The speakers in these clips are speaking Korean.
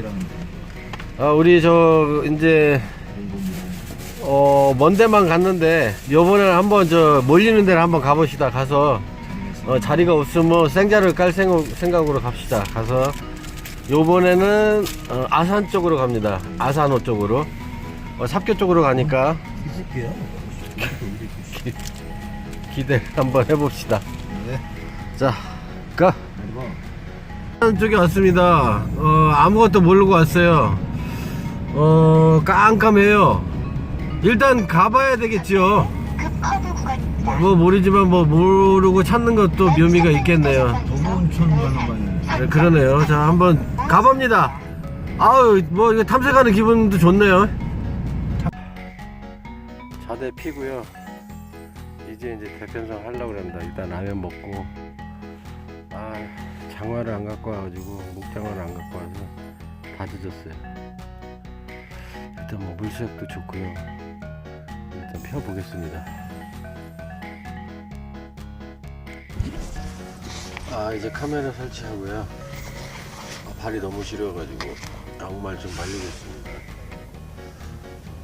일하는데. 아, 우리 저 이제 어, 먼 데만 갔는데 요번에는 한번 저 몰리는 데를 한번 가봅시다. 가서 어, 자리가 없으면 생자를 깔 생각, 생각으로 갑시다. 가서 요번에는 어, 아산 쪽으로 갑니다. 아산호 쪽으로. 어, 삽교 쪽으로 가니까? 기대 한번 해봅시다. 네. 자, 가. 쪽에 왔습니다. 어, 아무것도 모르고 왔어요. 어, 깜깜해요. 일단 가봐야 되겠지요. 뭐 모르지만 뭐 모르고 찾는 것도 묘미가 있겠네요. 가는 방향. 네, 그러네요. 자, 한번 가봅니다. 아우, 뭐 이거 탐색하는 기분도 좋네요. 자대 피고요. 이제 이제 대편성 하려고 그럽니다. 일단 라면 먹고. 아, 장화를 안 갖고 와가지고 목장화를 안 갖고 와서 다 늦었어요. 일단 뭐 물수액도 좋고요. 일단 펴보겠습니다. 아 이제 카메라 설치하고요 아, 발이 너무 시려가지고 양말 좀 말리겠습니다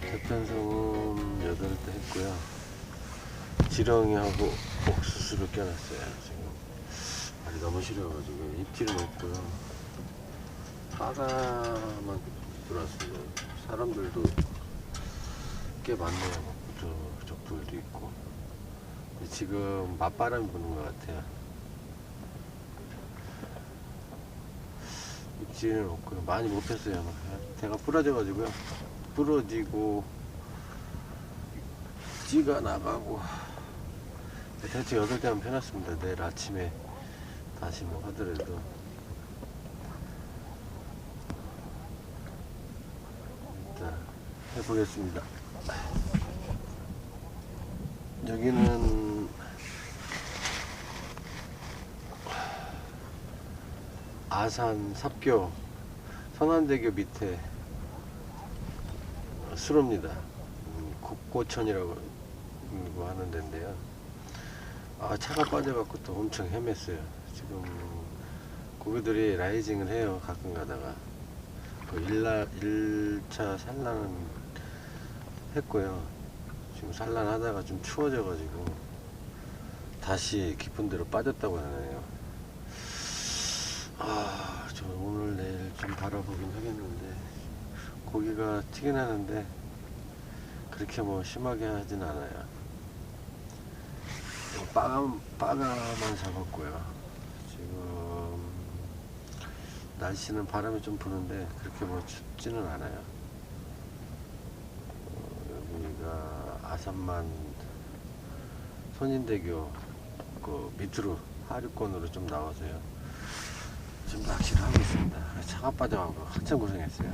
대편성은 8대 했고요 지렁이하고 옥수수를 껴놨어요 지금 너무 시려가지고 입질은 없고요 파가만 들어왔습니다 사람들도 꽤 많네요 저, 저쪽도 있고 지금 맞바람이 부는 것 같아요 입질은 없고요. 많이 못 폈어요. 대가 부러져가지고요. 부러지고 찌가 나가고 대체 8대만 펴놨습니다. 내일 아침에 다시 뭐 하더라도 일단 해보겠습니다. 여기는 아산 삽교 선안대교 밑에 수로입니다. 음, 국고천이라고 하는 데인데요. 아 차가 빠져갖고 또 엄청 헤맸어요. 지금 고기들이 라이징을 해요. 가끔 가다가 그 일라, 1차 산란은 했고요. 지금 산란하다가 좀 추워져 가지고 다시 깊은 데로 빠졌다고 하네요. 아, 저 오늘 내일 좀 바라보긴 하겠는데 고기가 튀긴 하는데 그렇게 뭐 심하게 하진 않아요. 뭐 빠가만 잡았고요. 지금 날씨는 바람이 좀 부는데 그렇게 뭐 춥지는 않아요. 어, 여기가 아산만 손인대교 그 밑으로 하류권으로 좀 나와서요. 지금 낚시를 하고 있습니다. 차가 빠져가고 한참 고생했어요.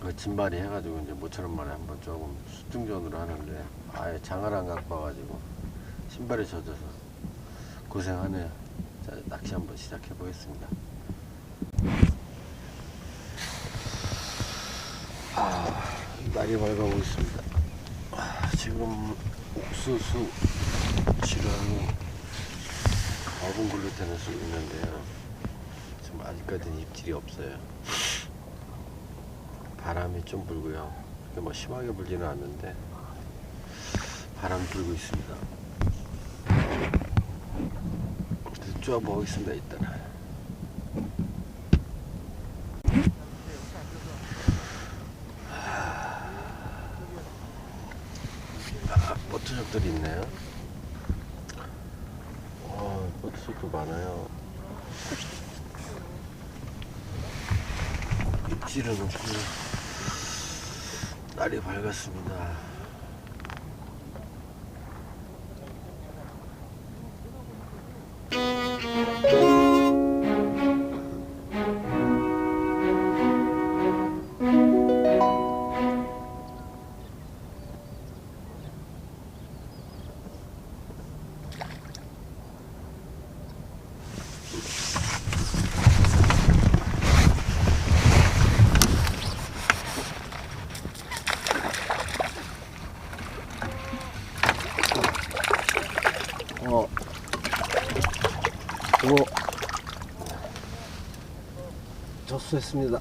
그 진발이 해가지고 이제 모처럼 만에 한번 조금 수중전으로 하는데 아예 장을 안 갖고 와가지고 신발이 젖어서 고생하네요. 자 낚시 한번 시작해 보겠습니다. 아, 날이 밝아오고 있습니다. 아, 지금 옥수수 지렁이 어분 글루텐을 쓰고 있는데요. 지금 아직까지는 입질이 없어요. 바람이 좀 불고요. 뭐 심하게 불지는 않는데 바람이 불고 있습니다. 쪼아 보겠습니다 일단. 아, 버터적들이 있네요. 어, 버터적도 많아요. 입질은 없고요. 날이 밝았습니다. 접수했습니다.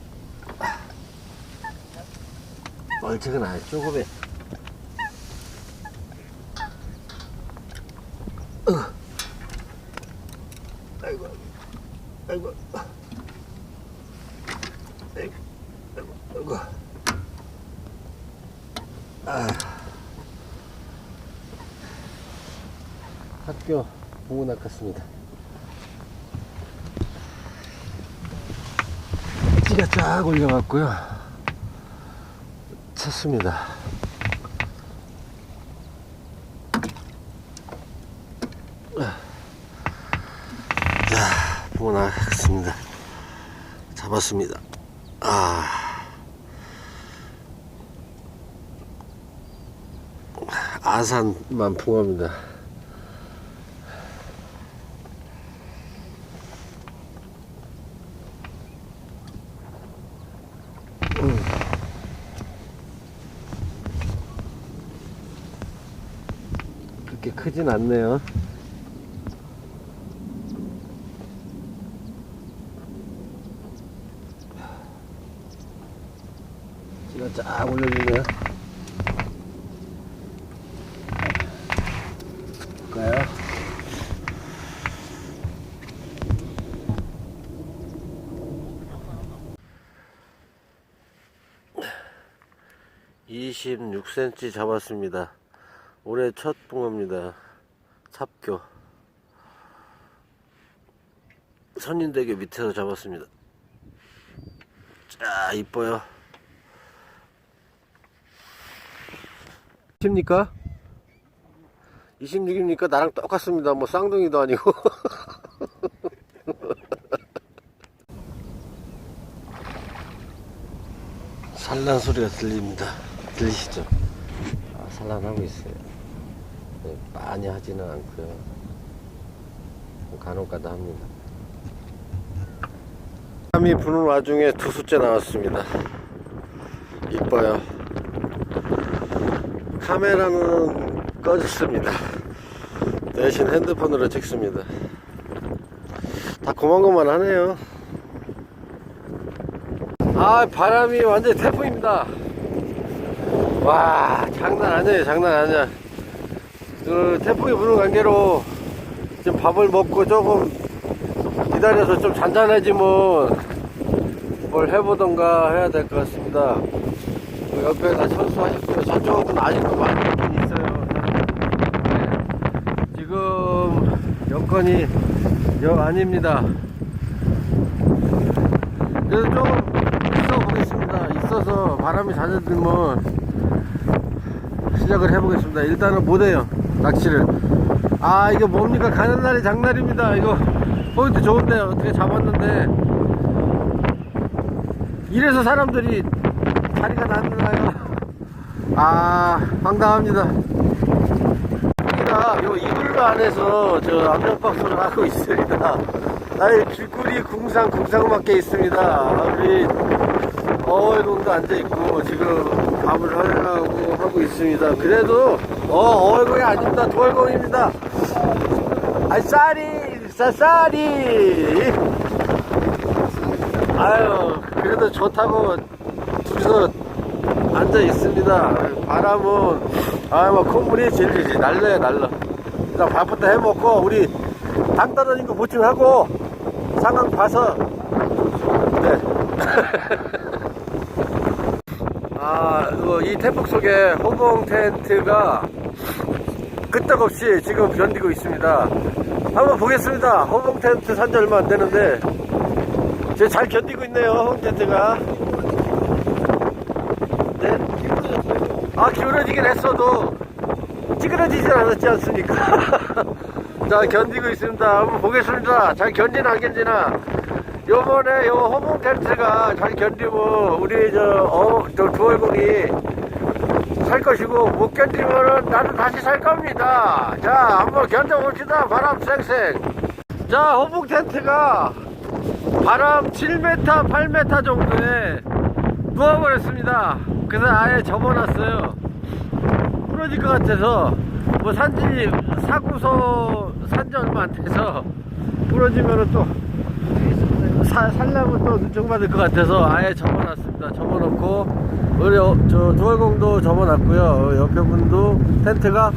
멀쩡은 아니 조금에. 으. 아이고, 아이고, 아이고, 아이고, 아이고. 아. 학교 보고 낚았습니다. 쫙 올려갖고요. 찼습니다. 자, 보고 나갔습니다. 잡았습니다. 아. 아산 만 풍어입니다. 크진 않네요. 지가 쫙 올려주네요. 볼까요? (26cm) 잡았습니다 올해 첫 붕어입니다 삽교 선인대교 밑에서 잡았습니다 자 이뻐요 십니까? 26입니까? 나랑 똑같습니다. 뭐 쌍둥이도 아니고. 산란 소리가 들립니다. 들리시죠? 아, 산란하고 있어요. 네, 많이 하지는 않고요. 간혹가다 합니다. 바람이 부는 와중에 두 숫자 나왔습니다. 이뻐요. 카메라는 꺼졌습니다. 대신 핸드폰으로 찍습니다. 다 고만고만 하네요. 아, 바람이 완전 태풍입니다. 와, 장난 아니에요, 장난 아니야. 그, 태풍이 부는 관계로 지금 밥을 먹고 조금 기다려서 좀 잔잔해지면 뭘 해보던가 해야 될 것 같습니다. 그 옆에 다 철수하셨고요. 저쪽은 아직도 많이 있어요. 네. 지금 여건이 영 아닙니다. 그래서 좀 있어 보겠습니다. 있어서 바람이 잦아들면 시작을 해보겠습니다. 일단은 못해요. 낚시를. 아, 이거 뭡니까? 가는 날이 장날입니다. 이거 포인트 좋은데 어떻게 잡았는데 이래서 사람들이 자리가 났나요? 아, 황당합니다. 여기가 요 이불 안에서 저 안면방송을 하고 있습니다. 아이, 길거리 궁상, 궁상맞게 있습니다. 우리 어울동도 앉아있고, 지금 밥을 하려고 하고 있습니다. 그래도, 어, 어울공이 아닙니다. 도월공입니다. 아, 쌀이, 쌀쌀이. 아유, 그래도 좋다고 둘이서 앉아 있습니다. 바람은 아뭐 콧물이 질질질 날려요 날려. 일단 밥부터 해먹고 우리 당 떨어진 거 보충하고 상황 봐서 네. 아, 이거 이 태풍 속에 호봉 텐트가 끄떡없이 지금 견디고 있습니다. 한번 보겠습니다. 호봉 텐트 산지 얼마 안 되는데 제 잘 견디고 있네요. 호봉 텐트가. 네. 아, 기울어지긴 했어도 찌그러지진 않았지 않습니까? 자, 견디고 있습니다. 한번 보겠습니다. 잘 견디나 안 견디나. 요번에 요 호봉 텐트가 잘 견디면 우리 저, 어, 저 두월공이 살 것이고 못 견디면은 나도 다시 살 겁니다. 자, 한번 견뎌봅시다. 바람 쌩쌩. 자, 호봉 텐트가 바람 7m, 8m 정도에 누워버렸습니다. 그래서 아예 접어놨어요. 부러질 것 같아서 뭐 산지 사고서 산지 얼마 안 돼서 부러지면은 또 사, 살려면 또 눈총받을 것 같아서 아예 접어놨습니다. 접어놓고 우리 어, 저 두월공도 접어놨고요. 어, 옆에 분도 텐트가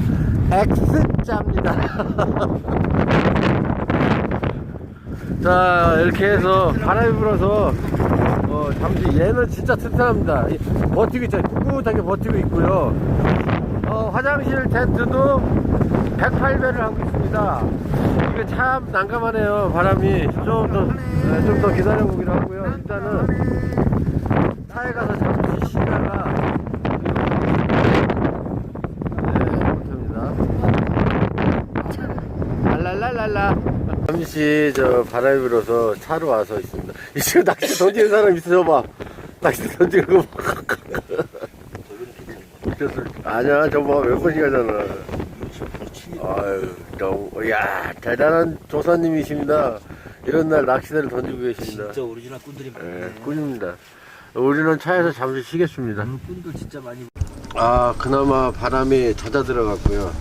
X자입니다. 자 이렇게 해서 바람이 불어서 어, 잠시 얘는 진짜 튼튼합니다. 이- 버티고 있죠. 꿋꿋하게 버티고 있고요. 어, 화장실 텐트도 108배를 하고 있습니다. 이게 참 난감하네요. 바람이 좀 더, 좀더 기다려보기로 하고요. 일단은 차에 가서 잠시 쉬다가 네. 랄랄랄랄라. 잠시 저 바람이 불어서 차로 와서 있습니다. 이 지금 낚시 던지는 사람 있어 봐. 낚시 던지는 거. 그래서 아니야 저거 몇 번씩 하잖아. 아유 너무 야 대단한 조사님이십니다. 이런 날 낚시대를 던지고 계십니다. 진짜 오리지널 꾼들이 예, 많네. 꿀입니다. 우리는 차에서 잠시 쉬겠습니다. 음, 꾼들 진짜 많이. 아 그나마 바람이 잦아 들어갔고요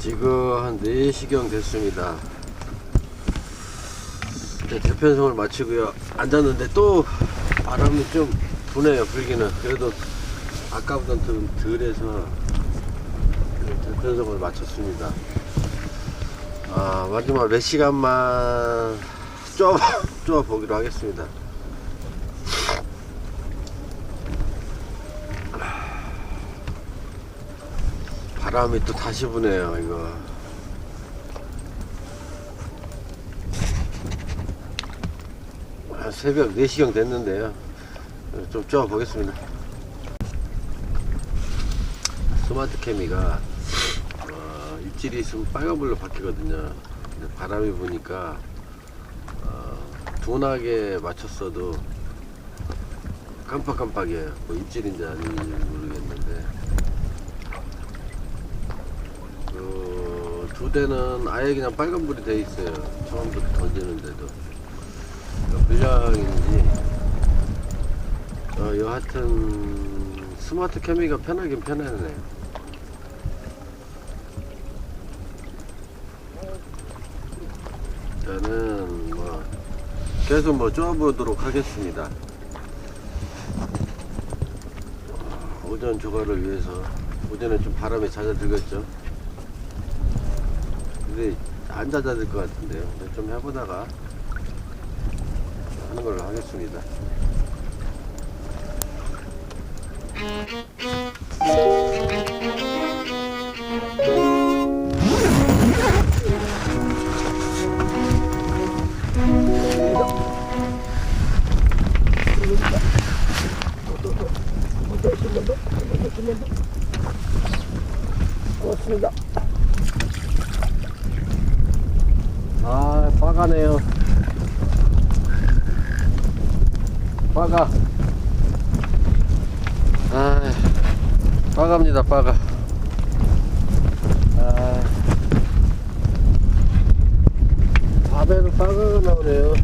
지금 한 4시경 됐습니다 이제 대편성을 마치고요 앉았는데 또 바람이 좀 부네요 불기는 그래도 아까보다는 좀 덜해서 대편성을 마쳤습니다 아 마지막 몇 시간만 쪼아, 쪼아 보기로 하겠습니다. 바람이 또 다시 부네요 이거. 한 새벽 4시경 됐는데요. 좀 쪼아 보겠습니다. 스마트 케미가 어, 입질이 있으면 빨간불로 바뀌거든요 바람이 부니까 어, 둔하게 맞췄어도 깜빡깜빡이에요 뭐 입질인지 아닌지 모르겠는데 그, 두 대는 아예 그냥 빨간불이 돼 있어요. 처음부터 던지는데도. 불량인지, 어, 여하튼, 스마트 케미가 편하긴 편하네요. 저는 뭐, 계속 뭐 쪼아보도록 하겠습니다. 오전 조가를 위해서, 오전에 좀 바람이 잦아들겠죠. 근데 안 잦아들 것 같은데요. 좀 해보다가 하는 걸로 하겠습니다. 밤에는 빠가가 나오네요.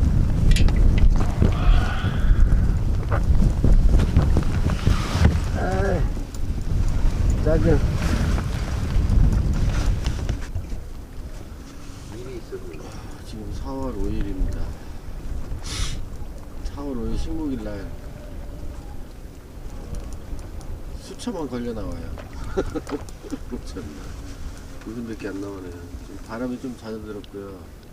아, 짜증. 일이 있었는데. 지금 4월 5일입니다. 4월 5일 신곡일 날 수초만 걸려 나와요. 참나. 이분밖에 안 나오네요. 지금 바람이 좀 잦아들었고요.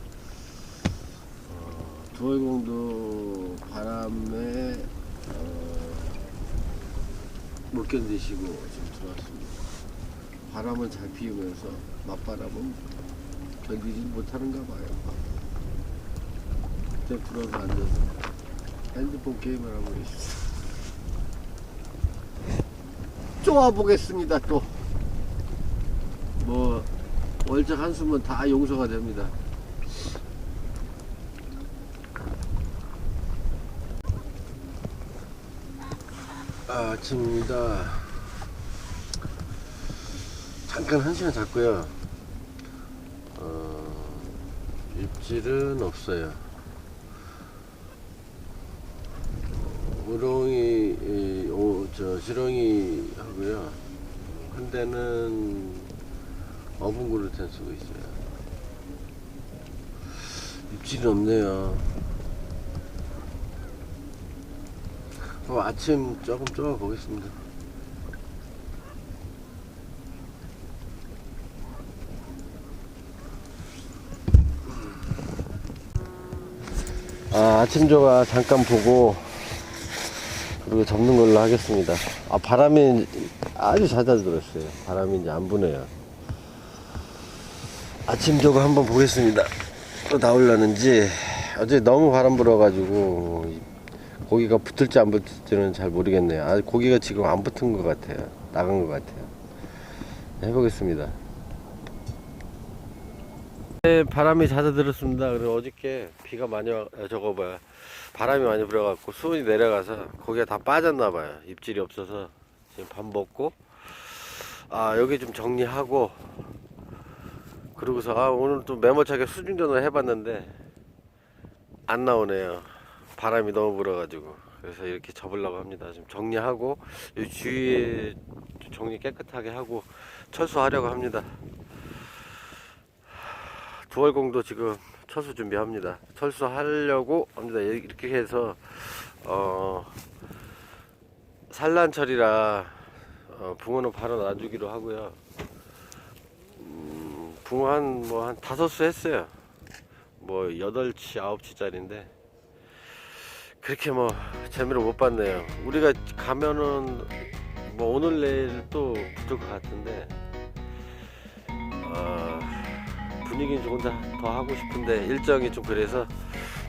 어, 두월공도 바람에 어, 못 견디시고 지금 들어왔습니다. 바람은 잘 피우면서 맞바람은 견디지 못하는가 봐요. 그때 들어서 앉아서 핸드폰 게임을 하고 있습니다. 쪼아 보겠습니다 또. 뭐 월적 한숨은 다 용서가 됩니다. 아, 아침입니다. 잠깐 한 시간 잤고요. 어, 입질은 없어요. 우렁이, 이, 오, 저, 지렁이 하고요. 한 대는 어분구를 텐 쓰고 있어요. 입질이 없네요. 어, 아침 조금 쪼아 보겠습니다. 아, 아침 조가 잠깐 보고 그리고 접는 걸로 하겠습니다. 아, 바람이 아주 잦아들었어요. 바람이 이제 안 부네요. 아침 조가 한번 보겠습니다. 또 나올라는지 어제 너무 바람 불어가지고 고기가 붙을지 안 붙을지는 잘 모르겠네요. 아, 고기가 지금 안 붙은 것 같아요. 나간 것 같아요. 해보겠습니다. 네, 바람이 잦아들었습니다. 그리고 어저께 비가 많이 와, 아, 저거 봐요. 바람이 많이 불어갖고 수온이 내려가서 고기가 다 빠졌나봐요. 입질이 없어서 지금 밥 먹고 아 여기 좀 정리하고 그러고서 아 오늘 또 메모차게 수중전을 해봤는데 안 나오네요. 바람이 너무 불어가지고 그래서 이렇게 접으려고 합니다. 지금 정리하고 이 주위에 정리 깨끗하게 하고 철수하려고 합니다. 두월공도 지금 철수 준비합니다. 철수하려고 합니다. 이렇게 해서 어 산란철이라 어, 붕어는 바로 놔주기로 하고요. 음, 붕어 한뭐한 다섯 수 했어요. 뭐 여덟 치 아홉 치짜리인데 그렇게 뭐 재미를 못 봤네요. 우리가 가면은 뭐 오늘 내일 또 붙을 것 같은데 어, 분위기는 조금 더, 더 하고 싶은데 일정이 좀 그래서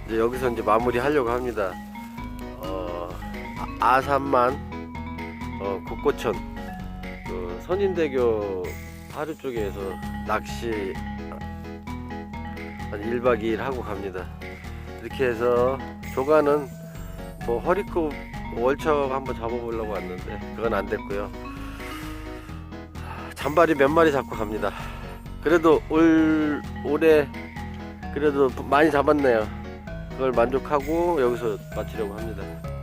이제 여기서 이제 마무리 하려고 합니다. 어, 아- 아산만 어, 국고천 그 선인대교 하루 쪽에서 낚시 한 1박 2일 하고 갑니다. 이렇게 해서 조가는 뭐 허리급 월척 한번 잡아보려고 왔는데 그건 안 됐고요. 잔발이 몇 마리 잡고 갑니다. 그래도 올 올해 그래도 많이 잡았네요. 그걸 만족하고 여기서 마치려고 합니다.